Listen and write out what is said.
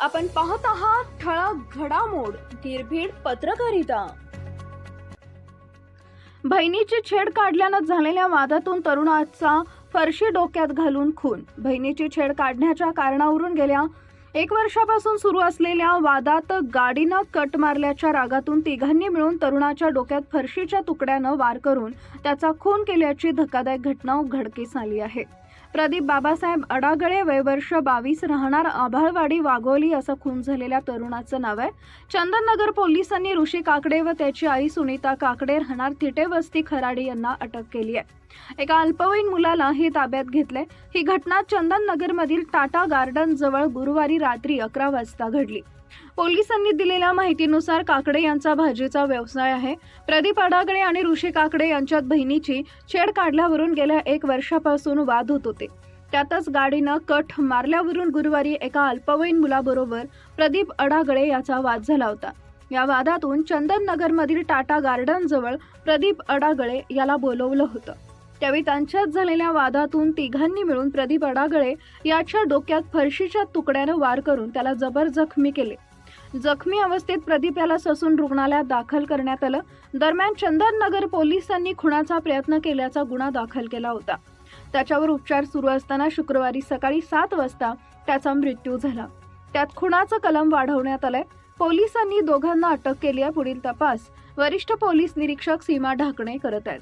आपण पाहत आहात ठळक घडामोड निर्भीड पत्रकारिता. बहिणीची छेड काढल्यानं झालेल्या वादातून तरुणाचा फरशी डोक्यात घालून खून. बहिणीची छेड काढण्याच्या कारणावरून गेल्या एक वर्षापासून सुरू असलेल्या वादात गाडीनं कट मारल्याच्या रागातून तिघांनी मिळून तरुणाच्या डोक्यात फरशीच्या तुकड्यानं वार करून त्याचा खून केल्याची धक्कादायक घटना उघडकीस आली आहे. प्रदीप बाबासाहेब अडागळे वयवर्ष बावीस राहणार आभाळवाडी वाघोली असं खून झालेल्या तरुणाचं नाव आहे. चंदननगर पोलिसांनी ऋषी काकडे व त्याची आई सुनीता काकडे राहणार थिटे वस्ती खराडी यांना अटक केली आहे. एका अल्पवयीन मुलाला हे ताब्यात घेतले ही घटना चंदननगरमधील टाटा गार्डन जवळ गुरुवारी रात्री अकरा वाजता घडली. पोलिसांनी दिलेल्या माहितीनुसार काकडे यांचा भाजीचा व्यवसाय आहे. प्रदीप अडागळे आणि ऋषी काकडे यांच्यात बहिणीची छेड काढल्यावरून गेल्या एक वर्षापासून वाद होत होते. त्यातच गाडीनं कट मारल्यावरून गुरुवारी एका अल्पवयीन मुलाबरोबर प्रदीप अडागळे याचा वाद झाला होता. या वादातून चंदननगरमधील टाटा गार्डनजवळ प्रदीप अडागळे याला बोलवलं होतं. त्यावेळी त्यांच्यात झालेल्या वादातून तिघांनी मिळून प्रदीप अडागळे याच्या डोक्यात फरशीच्या तुकड्यानं वार करून त्याला जबर जखमी केले. जखमी अवस्थेत प्रदीप याला ससून रुग्णालयात दाखल करण्यात आलं. दरम्यान चंदननगर पोलिसांनी खुणाचा प्रयत्न केल्याचा गुन्हा दाखल केला होता. त्याच्यावर उपचार सुरू असताना शुक्रवारी सकाळी सात वाजता त्याचा मृत्यू झाला. त्यात खुणाचं कलम वाढवण्यात आलंय. पोलिसांनी दोघांना अटक केली आहे. पुढील तपास वरिष्ठ पोलीस निरीक्षक सीमा ढाकणे करत आहेत.